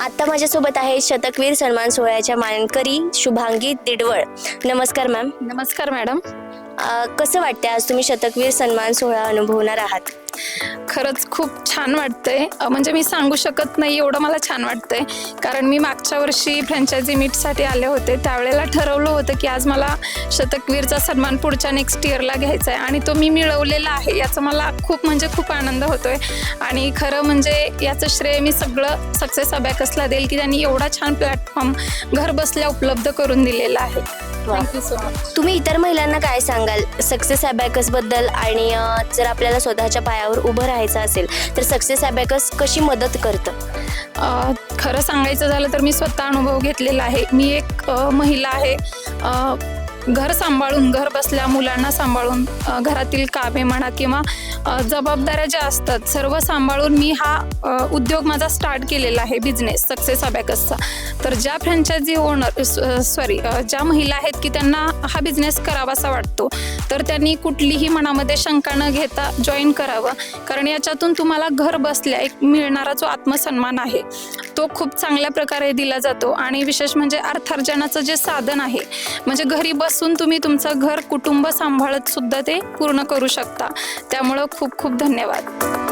आता माझ्यासोबत आहे शतकवीर सन्मान सोहळ्याच्या मानकरी शुभांगी दिडवळ. नमस्कार मॅम नमस्कार मॅडम कसं वाटते आज तुम्ही शतकवीर सन्मान सोहळा अनुभवणार आहात? खरंच खूप छान वाटतंय. म्हणजे मी सांगू शकत नाही एवढं मला छान वाटतंय. कारण मी मागच्या वर्षी फ्रँचायझी मीटसाठी आले होते. त्यावेळेला ठरवलं होतं की आज मला शतकवीरचा सन्मान पुढच्या नेक्स्ट इयरला घ्यायचा आहे आणि तो मी मिळवलेला आहे. याचा मला खूप म्हणजे खूप आनंद होतोय. आणि खरं म्हणजे याचं श्रेय मी सगळं सक्सेस अबॅकसला देईल की त्यांनी एवढा छान प्लॅटफॉर्म घर बसल्या उपलब्ध करून दिलेला आहे. थँक्यू सो मच तुम्ही इतर महिलांना काय सांगाल? सक्सेस अबॅकसबद्दल आणि जर आपल्याला स्वतःच्या पायावर उभं राहायचं असेल तर सक्सेस अबॅकस कशी मदत करतं? खरं सांगायचं झालं तर मी स्वतः अनुभव घेतलेला आहे. मी एक महिला आहे. घर सांभाळून घर बसल्या मुलांना सांभाळून घरातील कामे म्हणा किंवा जबाबदाऱ्या ज्या असतात सर्व सांभाळून मी हा उद्योग माझा स्टार्ट केलेला आहे बिझनेस सक्सेस अबॅकसचा तर ज्या फ्रँचायझी ओनर सॉरी ज्या महिला आहेत की त्यांना हा बिझनेस करावासा वाटतो तर त्यांनी कुठलीही मनामध्ये शंका न घेता जॉईन करावं. कारण याच्यातून तुम्हाला घर बसल्या एक मिळणारा जो आत्मसन्मान आहे तो खूप चांगल्या प्रकारे दिला जातो. आणि विशेष म्हणजे अर्थार्जनाचं जे साधन आहे म्हणजे घरी बसून तुम्ही तुमचं घर कुटुंब सांभाळत सुद्धा ते पूर्ण करू शकता. त्यामुळं खूप खूप धन्यवाद.